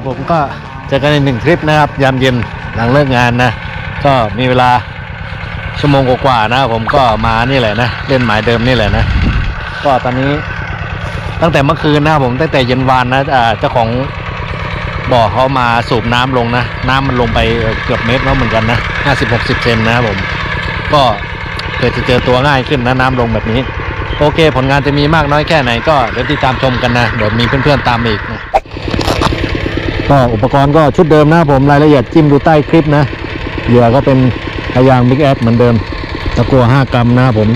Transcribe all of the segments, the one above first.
ครับผมก็เจอกันอีกหนึ่งทริปนะครับ ยามเย็นหลังเลิกงานนะ ก็มีเวลาชั่วโมงกว่าๆนะผมก็มานี่แหละนะ เล่นหมายเดิมนี่แหละนะ ก็ตอนนี้ตั้งแต่เมื่อคืนนะผมตั้งแต่เย็นวานนะเจ้าของบ่อเขามาสูบน้ำลงนะ น้ำมันลงไปเกือบเมตรแล้วเหมือนกันนะห้าสิบหกสิบเซนนะครับผม ก็เกิดจะเจอตัวง่ายขึ้นนะน้ำลงแบบนี้ โอเค ผลงานจะมีมากน้อยแค่ไหนก็เดี๋ยวติดตามชมกันนะ เดี๋ยวมีเพื่อนๆตามมาอีกนะ ก็อุปกรณ์ก็ชุดเดิมนะผมรายละเอียดจิ้มดูใต้คลิปนะเหยื่อก็เป็นพยางบิ๊กแอดเหมือนเดิมตะกัว 5 กรัมนะผม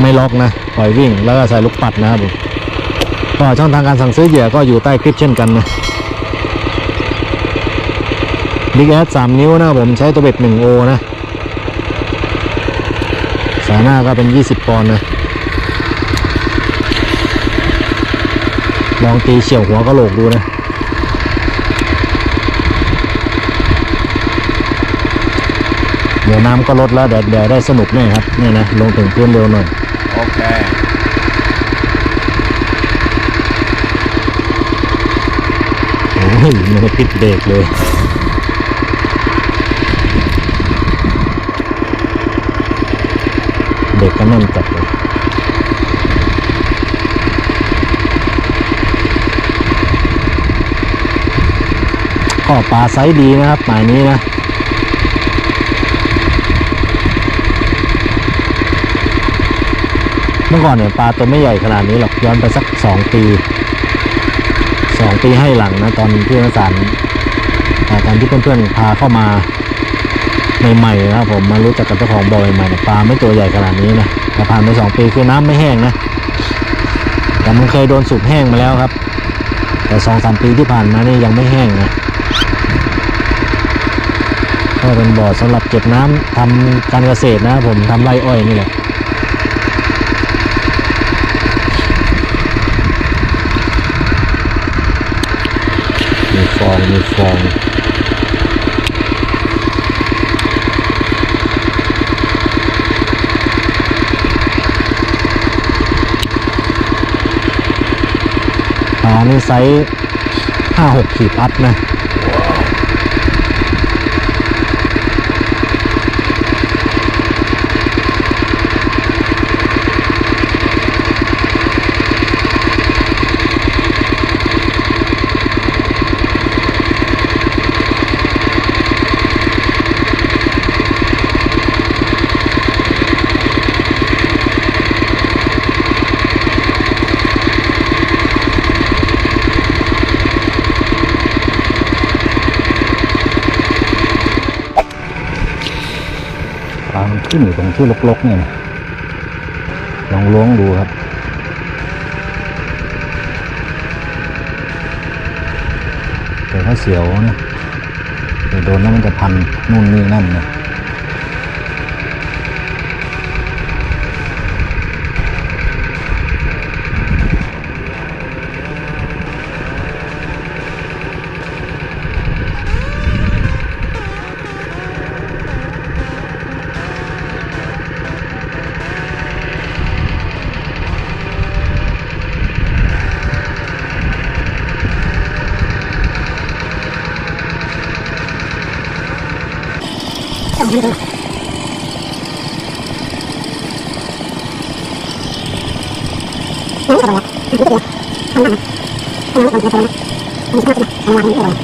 ไม่ล็อกนะปล่อยวิ่งแล้วก็ใส่ลูกปัดนะครับผมก็ช่องทางการสั่งซื้อเหยื่อก็อยู่ใต้คลิปเช่นกันนะบิ๊กแอด3นิ้วนะผมใช้ตัวเบ็ด1โอนะสายหน้าก็เป็น 20 ปอนด์นะลองตีเฉียวหัวกะโหลกดูนะ เดี๋ยวน้ำก็ลดแล้วเดี๋ยวเดี๋ยวได้สนุกแน่ครับนี่นะลงถึงพื้นเร็วหน่อยโอเคโอ้ยไม่ได้ปิดเบรกเลยเด็กก็แน่นจัดเลยก็ปลาไซส์ดีนะครับหมายนี้นะ มื่อก่อนเนี่ยปลาตัวไม่ใหญ่ขนาดนี้หรอกย้อนไปสักสองปีสองปีให้หลังนะตอนที่นักสารอ่าตอนที่เพื่อนๆพาเข้ามาใหม่ๆนะครับผมมารู้จักกับเจ้าของบ่อใหม่ๆเนี่ยปลาไม่ตัวใหญ่ขนาดนี้นะแต่ผ่านไปสองปีคือน้ำไม่แห้งนะแต่มันเคยโดนสูบแห้งมาแล้วครับ แต่สองสามปีที่ผ่านมานี่ยังไม่แห้งนะก็เป็นบ่อสำหรับเก็บน้ำทำการเกษตรนะผมทำไร่อ้อยนี่แหละ องมีฟองปลานี่ไซส์ห้าหกขีดอัพนะ ที่นี่ตรงที่ลกๆเนี่ยนะลองล้วงดูครับ แต่ถ้าเสียวนะเดี๋ยวโดนแล้วมันจะพันนู่นนี่นั่นนะ ang gila talaga. Ang gila talaga. Ang gila talaga. Ang gila talaga. Ang gila talaga. Ang gila talaga.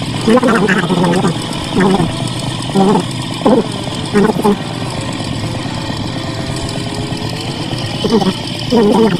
Ang gila talaga. Ang gila talaga. Ang gila talaga. Ang gila talaga. Ang gila talaga. Ang gila talaga. Ang gila talaga. Ang gila talaga. Ang gila talaga.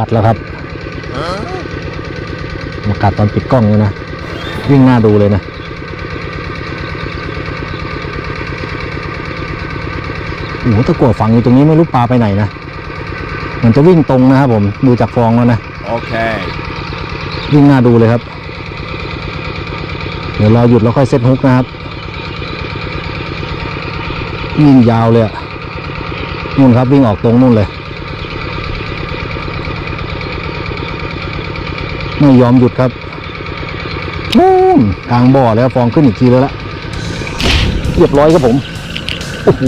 กัดแล้วครับมากัดตอนปิดกล้องเลยนะ วิ่งหน้าดูเลยนะโอ้โหตะกั่วฝังอยู่ตรงนี้ไม่รู้ปลาไปไหนนะมันจะวิ่งตรงนะครับผมดูจากฟองแล้วนะ Okay. วิ่งหน้าดูเลยครับ เดี๋ยวรอหยุดแล้วค่อยเซตฮุกนะครับวิ่งยาวเลยอะนู่นครับวิ่งออกตรงนู่นเลย ไม่ยอมหยุดครับนู่นกลางบ่อแล้วฟองขึ้นอีกทีแล้วละเรียบร้อยครับผมโอ้โห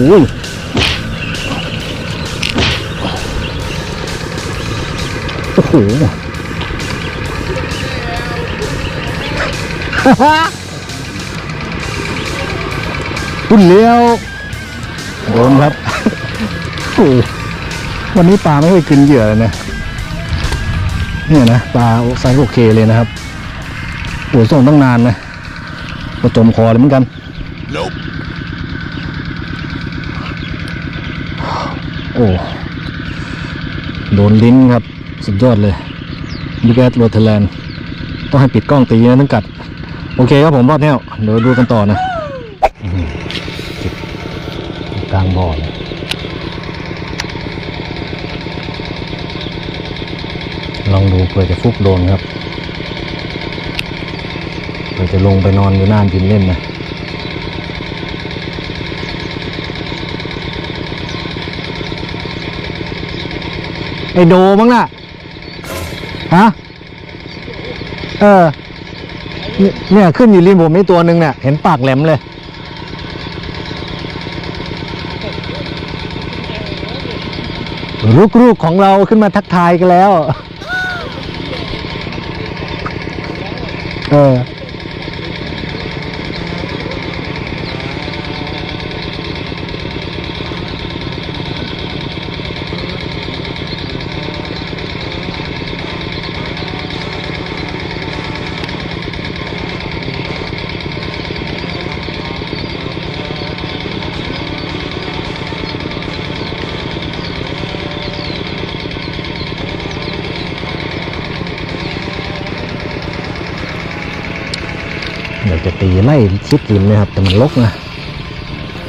โอ้โหพุ่นเลี้ยวโดนครับโอ้วันนี้ปลาไม่เคยกินเหยื่อเลยนะ เนี่ยนะปลาไซส์โอเคเลยนะครับโอ้โหส่งตั้งนานนะก็จมคอเลยเหมือนกัน Nope. โอ้โดนลิ้นครับ สุดยอดเลยยูแกสโรเทแลนด์ต้องให้ปิดกล้องตีนะถึงกัด โอเคครับผมรอดแนวเดี๋ยวดูกันต่อนะอื้อหือกลางบ่อเลย ลองดูเผื่อจะฟุกโดนครับเผื่อจะลงไปนอนอยู่น่านกินเล่นนะไอโดมั้งน่ะฮะเออเนี่ยขึ้นอยู่ริมผมนี่ตัวหนึ่งเนี่ยเห็นปากแหลมเลย ลูกๆของเราขึ้นมาทักทายกันแล้ว เจะตีไล่ชิดริมเลยครับ แต่มันลกนะ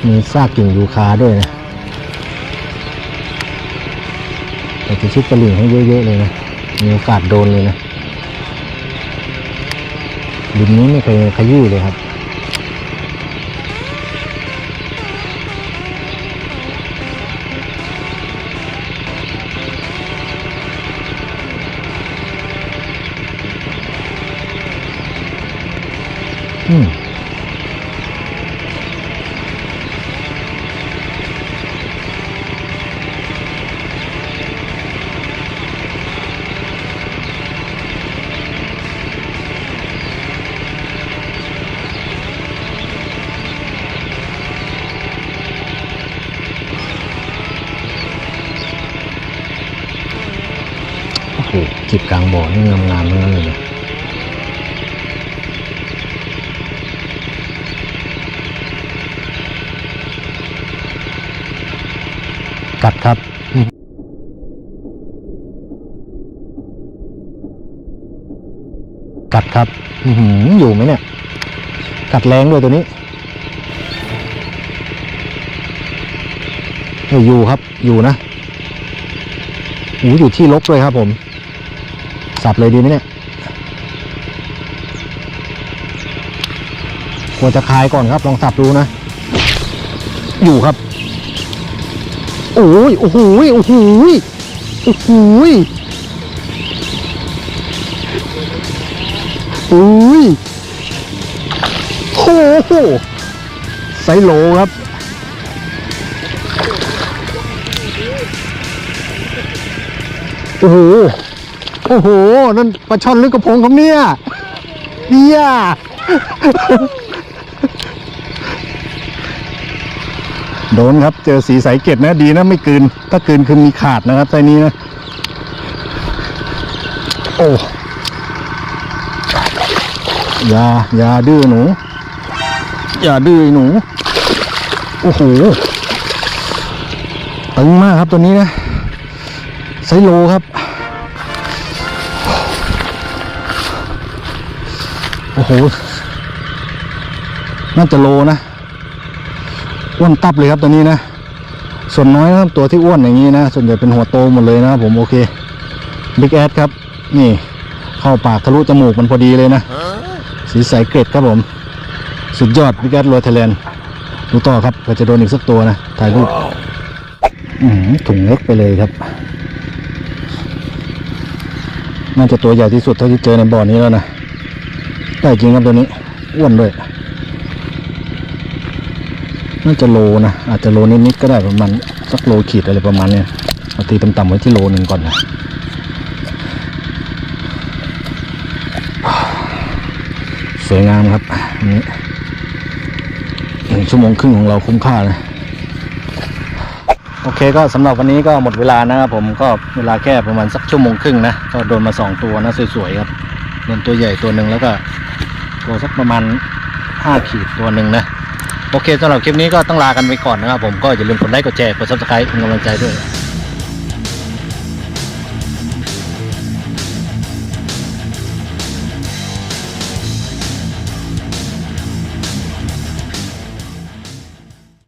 มีซากกิ่งยูคาด้วยนะแต่จะชิดตะลิ่งให้เยอะๆเลยนะ มีโอกาสโดนเลยนะดินนี้ไม่เคยขยี้เลยครับ อืมโอ้โหจิบกลางบ่อนี่งามๆทั้งนั้นเลย กัดครับกัดครับอยู่ไหมเนี่ย กัดแรงด้วยตัวนี้เอ้ยอยู่ครับ อยู่นะอูอยู่ที่ลบด้วยครับผม สับเลยดีไหมเนี่ยควรจะคลายก่อนครับ ลองสับดูนะ อยู่ครับ โอ้ยโอ้โหโอ้โหโอ้โหยโอ้ยโอ้โหไซโลครับโอ้โหโอ้โห นั่นปลาช่อนลึกกระพงครับเนี่ยเฮีย โดนครับ เจอสีสายเกตนะดีนะไม่กืน ถ้ากืนคือมีขาดนะครับไซนี้นะ โอ้อย่าอย่าดื้อหนู อย่าดื้อหนู โอ้โหตึงมากครับตัวนี้นะไซโลครับ โอ้โห น่าจะโลนะ อ้วนตับเลยครับตัวนี้นะ ส่วนน้อยนะครับตัวที่อ้วนอย่างนี้นะ ส่วนใหญ่เป็นหัวโตหมดเลยนะครับผมโอเคบิ๊กแอดครับ นี่ เข้าปากทะลุจมูกมันพอดีเลยนะ สีใสเกร็ดครับผม สุดยอดบิ๊กแอดโรยไทยแลนด์ดูต่อครับก็จะโดนอีกสักตัวนะ ถ่ายรูปถุงเล็กไปเลยครับ น่าจะตัวใหญ่ที่สุดเท่าที่เจอในบ่อนี้แล้วนะ ได้จริงครับตัวนี้ อ้วนด้วย น่าจะโลนะ อาจจะโลนิดๆก็ได้ประมาณสักโลขีดอะไรประมาณเนี้ยเอาตีต่ำๆไว้ที่โลหนึ่งก่อนนะสวยงามครับนนี้หนึ่งชั่วโมงครึ่งของเราคุ้มค่าเลยโอเคก็สำหรับวันนี้ก็หมดเวลานะครับผมก็เวลาแค่ประมาณสักชั่วโมงครึ่งนะก็โดนมาสองตัวนะสวยๆครับโดนตัวใหญ่ตัวหนึ่งแล้วก็ตัวสักประมาณห้าขีดตัวหนึ่งนะ โอเคสำหรับคลิปนี้ก็ต้องลากันไปก่อนนะครับผมก็อย่าลืมกดไลค์กดแชร์กดซับสไคร b ์เป็นกำลังใจด้วย